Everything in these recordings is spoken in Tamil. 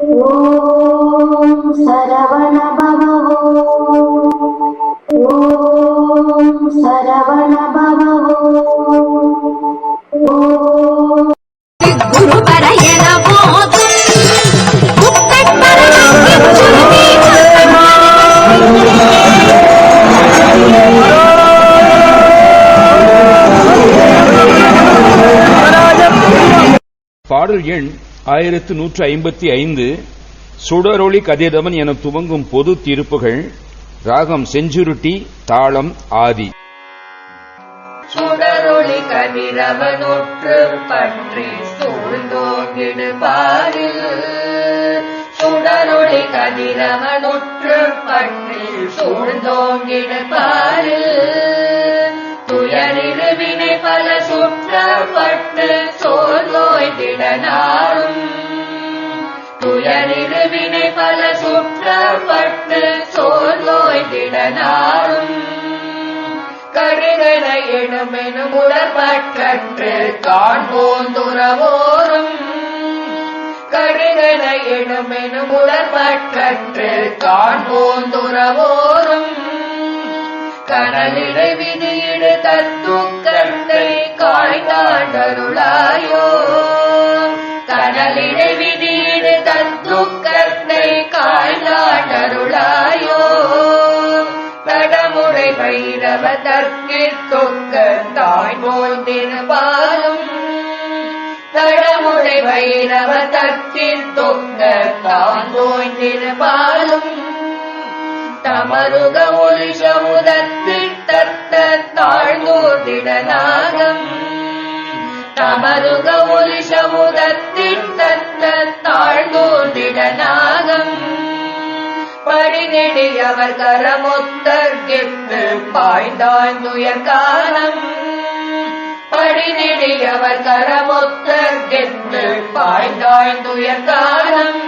ॐ सरवण பாடல் எண் ஆயிரத்து நூற்று ஐம்பத்தி ஐந்து சுடரொளி கதிரவன் என துவங்கும் பொது தீர்ப்புகள் ராகம் செஞ்சுருட்டி தாளம் ஆதி. சுடரொளி கதிரவனொற்று பற்றி சூழ்ந்தோங்கிடு பாரில். சுடரொளி கதிரவனொற்று பற்றி சூழ்ந்தோங்கிடு பாரில். துயரிரு வினை பல சுற்றப்பட்டு சோர்ந்தோய்திட திடனாரும். துயரிரு வினை பல சுற்றப்பட்டு சோர்ந்தோய்திட திடனாரும். கடுகன எனுமெனும் உடற்பற்றற்று காண்போந்துறவோரும் கடுகன எனுமெனும் உடற்பற்றற்று காண்போந்துறவோரும் கனலிடை விதியிடு தத்துக்கத்தை காய்ந்தாண்டருளாயோ. கனலிடை விதியிடு தத்துக்கத்தை காய்ந்தாண்டருளாயோ. தடமுறை பைரவ தற்கிற்கொக்க தாய் போல் திருபாலும் தடமுறை பைரவ தற்கிற்கொக்க தான் போய் திருபாலும் தமருக ஒளி தத்த தாழ்ந்தோதிட நாகம். தமருக ஒளி தத்த தாழ்ந்தோதிட நாகம். படிநெடியவர் கரமொத்தர்கெட்டு பாய்ந்தாய்ந்துயர் பாய்ந்தாய்ந்துயர்காலம் படிநெடியவர் கரமொத்தர்கெட்டு பாய்ந்தாய்ந்துயர் பாய்ந்தாய்ந்துயர்காலம்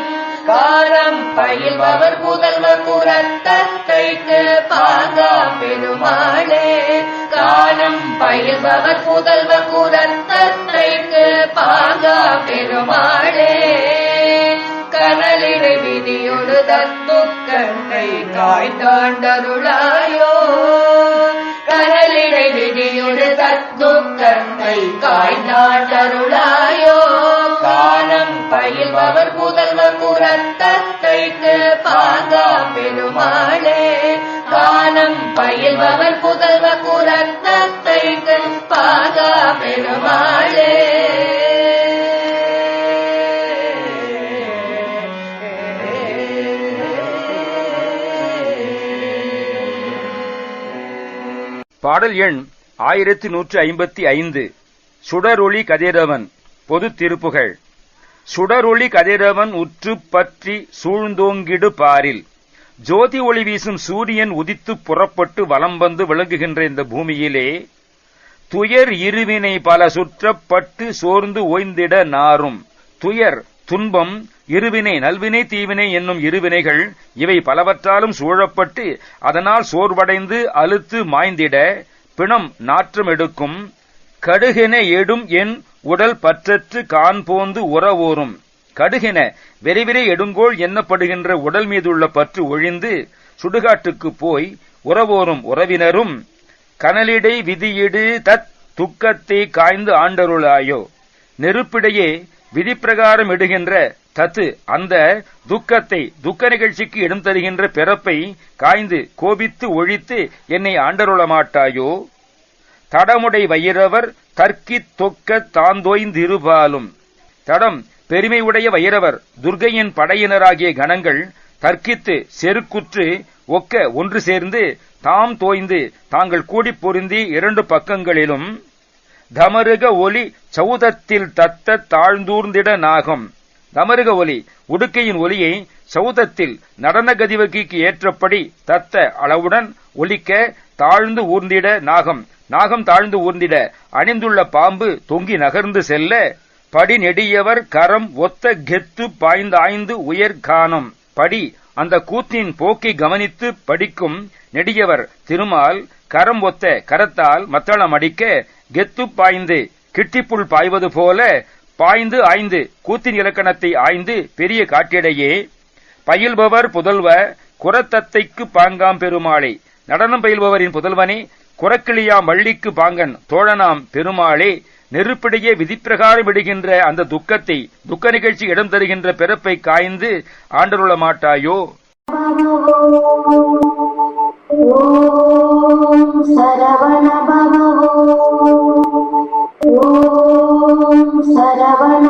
காலம் பயில்பவர் புதல்வ குரத்தைக்கு பாகா பெருமாளே. காலம் பயில்பவர் புதல்வ குரத்தைக்கு பாகா பெருமாளே. கனலிடு விதியொடு தத்துக்கண்ணை காய்ந்தாண்டருளாயோ கனலிடை விதியொடு தத்துக்கண்ணை காய்ந்தாண்டருளாயோ. காலம் பயில்பவர் புதல்வ பாகா பெருமாளே காலம் பயில்பவர் புகழ்வ குரத்தைக்கு பாகா பெருமாளே பாடல் எண் ஆயிரத்தி நூற்று ஐம்பத்தி ஐந்து. சுடரொளி கதிரவன் பொது திருப்புகள் சுடரொளி கதிரவன் உற்று பற்றி சூழ்ந்தோங்கிடு பாரில். ஜோதி ஒளி வீசும் சூரியன் உதித்து புறப்பட்டு வலம் வந்து விளங்குகின்ற இந்த பூமியிலே துயர் இருவினை பல சுற்றப்பட்டு சோர்ந்து ஓய்ந்திட நாரும். துயர் துன்பம் இருவினை நல்வினை தீவினை என்னும் இருவினைகள் இவை பலவற்றாலும் சூழப்பட்டு அதனால் சோர்வடைந்து அழுத்து மாய்ந்திட பிணம் நாற்றம் எடுக்கும் கடுகென எடும் என் உடல் பற்றற்று கான் போந்து உறவோரும். கடுகென வெறிவிரை எடுங்கோள் எண்ணப்படுகின்ற உடல் மீதுள்ள பற்று ஒழிந்து சுடுகாட்டுக்கு போய் உறவோரும் உறவினரும் கனலிடை விதியிடு தத் துக்கத்தை காய்ந்து ஆண்டருளாயோ. நெருப்பிடையே விதிப்பிரகாரம் இடுகின்ற தத்து அந்த துக்கத்தை துக்க நிகழ்ச்சிக்கு இடம் தருகின்ற பிறப்பை காய்ந்து கோபித்து ஒழித்து என்னை ஆண்டருள மாட்டாயோ தடமுடை வைரவர் தர்க்கித் தொக்க தாந்தோய்ந்திருபாலும். தடம் பெருமையுடைய வைரவர் துர்கையின் படையினராகிய கணங்கள் தர்க்கித்து செருக்குற்று ஒக்க ஒன்று சேர்ந்து தாம் தோய்ந்து தாங்கள் கூடிப் பொருந்தி இரண்டு பக்கங்களிலும் தமருக ஒலி சௌதத்தில் தத்த தாழ்ந்தூர்ந்திட நாகம். தமருக ஒலி உடுக்கையின் ஒலியை சௌதத்தில் நடன கதிவகிக்கு ஏற்றபடி தத்த அளவுடன் ஒலிக்க தாழ்ந்து ஊர்ந்திட நாகம். நாகம் தாழ்ந்து ஊர்ந்திட அணிந்துள்ள பாம்பு தொங்கி நகர்ந்து செல்ல படி நெடியவர் கரம் ஒத்த கெத்து பாய்ந்தாய்ந்து உயர் காணம். படி அந்த கூத்தின் போக்கை கவனித்து படிக்கும் நெடியவர் திருமால் கரம் ஒத்த கரத்தால் மத்தளம் அடிக்க கெத்து பாய்ந்து கிட்டிப்புள் பாய்வது போல பாய்ந்து ஆய்ந்து கூத்தின் இலக்கணத்தை ஆய்ந்து பெரிய காட்டிடையே. பயில்பவர் புதல்வ குரத்தத்தைக்கு பாங்காம் பெருமாளை. நடனம் பயில்பவரின் புதல்வனே குரக்கிளியாம் வள்ளிக்கு பாங்கன் தோழனாம் பெருமாளே நெருப்பிடையே விதிப்பிரகாரம் விடுகின்ற அந்த துக்கத்தை துக்க நிகழ்ச்சி இடம் தருகின்ற பிறப்பை காய்ந்து ஆண்டருள மாட்டாயோ? சரவண சரவண